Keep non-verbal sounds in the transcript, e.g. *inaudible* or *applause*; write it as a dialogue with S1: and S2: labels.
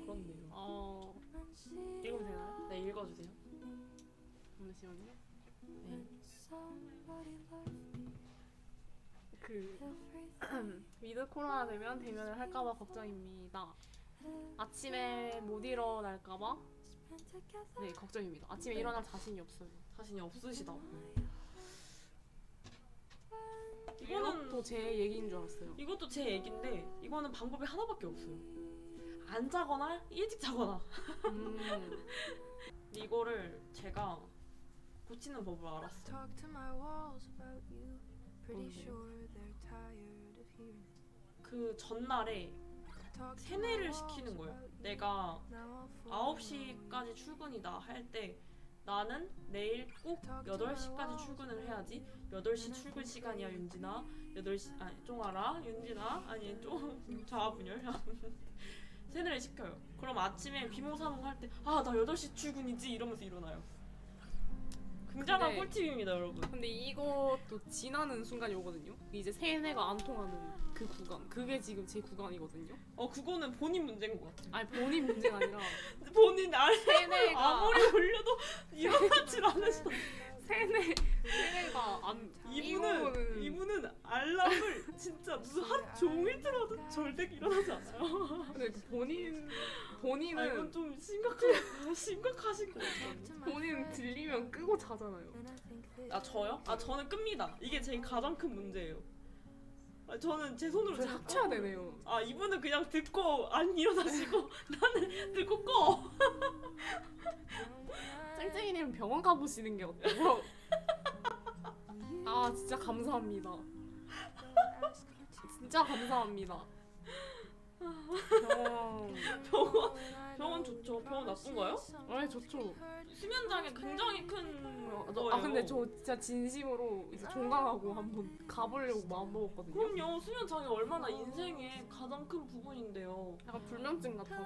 S1: 그렇네요.
S2: 어 읽으면 되나요?
S1: 네 읽어주세요.
S2: 잠시만요.
S1: 네.
S2: 그 *clears throat* 위드 코로나 되면 대면을 할까봐 걱정입니다. 아침에 못 일어날까봐 네 걱정입니다. 아침에
S1: 네.
S2: 일어날 자신이 없어요.
S1: 자신이 없으시다.
S2: 이거는
S1: 이거는
S2: 또제 얘기인 줄 알았어요.
S1: 이것도 제 얘긴데 이거는 방법이 하나밖에 없어요. 안 자거나 일찍 자거나.
S2: 음, *laughs*
S1: 이거를 제가 고치는 법을 알았어요.
S3: Talk to my walls about you. Pretty
S2: 뭔데요?
S3: sure they're tired of hearing.
S1: 그 전날에
S3: Talk to my
S1: 세뇌를
S3: walls
S1: 시키는 거예요.
S3: about you.
S1: 내가
S3: Now I'll fall
S1: 9시까지 출근이다 할 때 나는 내일 꼭 8시까지 출근을 해야지 8시 출근 시간이야 윤진아 8시 아니 쫑아라 윤진아 아니 쫑 *laughs* 자아분열 *laughs* 세뇌를 시켜요 그럼 아침에 비몽사몽 할 때 아 나 8시 출근이지 이러면서 일어나요 굉장한
S2: 근데-
S1: 꿀팁입니다 여러분
S2: 근데 이것도 지나는 순간이 오거든요. 이제 세뇌가 안 통하는 그 구간. 그게 지금 제 구간이거든요.
S1: 어 그거는 본인 문제인 것 같아요
S2: 아니 본인 문제가 아니라 *laughs*
S1: 본인 알
S2: 세뇌가
S1: 아무리 올려도 일어나질 않으셔
S2: 세뇌 세뇌가 안
S1: 이분은 이분은 알람을 진짜 무슨 하루 종일 틀어도 절대 일어나지 않아요.
S2: 근데 그 본인
S1: 아,
S2: 본인은
S1: 이건 좀 심각한 *laughs* 심각하신 것 같아요.
S2: 본인 들리면 끄고 자잖아요.
S1: 아 저요? 아 저는 끕니다. 이게 제 가장 큰 문제예요. 아, 저는 제 손으로
S2: 저희
S1: 제-
S2: 합쳐야 되네요.
S1: 아 이분은 그냥 듣고 안 일어나시고 *laughs* 나는 듣고 꺼. *laughs*
S2: 쨍쨍이님 병원 가보시는 게 어때요? 아 진짜 감사합니다. 진짜 감사합니다. 병원
S1: 병원 병원 좋죠. 병원 나쁜가요?
S2: 아니 좋죠.
S1: 수면장애 굉장히 큰
S2: 어, 저-
S1: 거예요.
S2: 아 근데 저 진짜 진심으로 이제 종강하고 한번 가보려고 마음 먹었거든요.
S1: 그럼요. 수면 장애 얼마나 인생의 가장 큰 부분인데요.
S2: 약간 불면증 같아서.